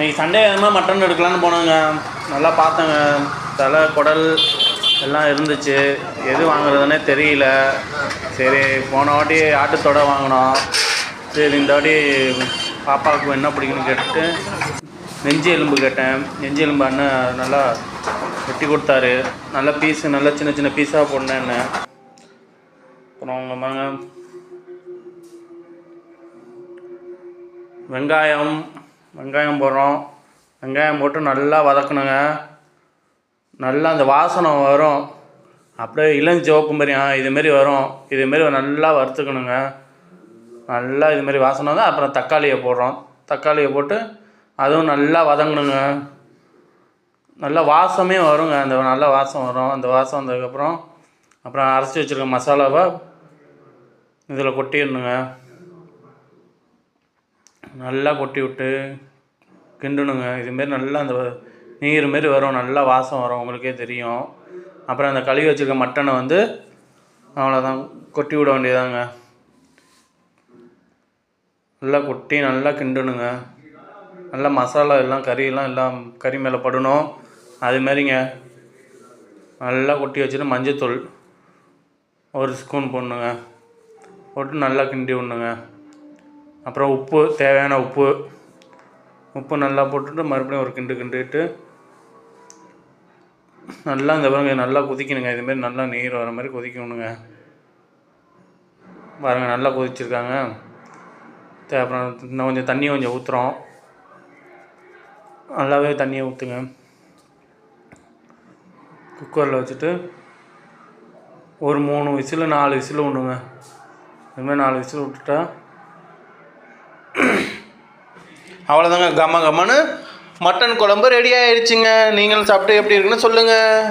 இன்றைக்கி சண்டே அதுமாதிரி மட்டன் எடுக்கலான்னு போனோங்க. நல்லா பார்த்தேங்க. தலை குடல் எல்லாம் இருந்துச்சு. எது வாங்குறதுனே தெரியல. சரி போன வாட்டி ஆட்டுத்தொடை வாங்கினோம். சரி இந்த வாட்டி பாப்பாவுக்கு என்ன பிடிக்குன்னு கேட்டுட்டு நெஞ்சு எலும்பு கேட்டேன். நெஞ்சு எலும்பு அண்ணன் நல்லா வெட்டி கொடுத்தாரு. நல்ல பீஸு நல்லா சின்ன சின்ன பீஸாக போடணேன்னு. அப்புறம் அவங்க மங்க வெங்காயம் வெங்காயம் போடுறோம். வெங்காயம் போட்டு நல்லா வதக்கணுங்க. நல்லா அந்த வாசனை வரும். அப்படியே இளஞ்சிவப்பு மாதிரி ஆ இதுமாரி வரும். இதுமாரி நல்லா வறுத்துக்கணுங்க. நல்லா இதுமாரி வாசனை தான் அப்புறம் தக்காளியை போடுறோம். தக்காளியை போட்டு அதுவும் நல்லா வதங்கணுங்க. நல்லா வாசமே வருங்க. அந்த நல்ல வாசம் வரும். அந்த வாசம் வந்ததுக்கப்புறம் அப்புறம் அரைச்சி வச்சுருக்க மசாலாவை இதில் கொட்டிடணுங்க. நல்லா கொட்டி விட்டு கிண்டணுங்க. இதுமாரி நல்லா அந்த நீர் மாரி வரும். நல்லா வாசம் வரும். உங்களுக்கே தெரியும். அப்புறம் அந்த கழுவி வச்சுருக்க மட்டனை வந்து அவ்வளோதான் கொட்டி விட வேண்டியதாங்க. நல்லா கொட்டி நல்லா கிண்டணுங்க. நல்லா மசாலா எல்லாம் கறியெல்லாம் எல்லாம் கறி மேலே படணும். அதுமாரிங்க நல்லா கொட்டி வச்சுட்டு மஞ்சத்தூள் ஒரு ஸ்பூன் போடணுங்க. போட்டு நல்லா கிண்டி விடணுங்க. அப்புறம் உப்பு தேவையான உப்பு. உப்பு நல்லா போட்டுட்டு மறுபடியும் ஒரு கிண்டு கிண்டுட்டு நல்லா இந்த பாருங்க நல்லா கொதிக்கணுங்க. இதுமாரி நல்லா நீர் வர மாதிரி கொதிக்கணுங்க. பாருங்க நல்லா கொதிச்சிருக்காங்க. அப்புறம் இன்னும் கொஞ்சம் தண்ணி கொஞ்சம் ஊற்றுறோம் நல்லாவே தண்ணியை ஊற்றுங்க குக்கரில் வச்சுட்டு ஒரு மூணு விசிலு நாலு விசிலு விடுங்க இதுமாதிரி நாலு விசில் விட்டுட்டா அவ்வளோதாங்க கம்ம கம்மன்னு மட்டன் குழம்பு ரெடி ஆயிடுச்சுங்க நீங்களும் சாப்பிட்டு எப்படி இருக்குன்னு சொல்லுங்கள்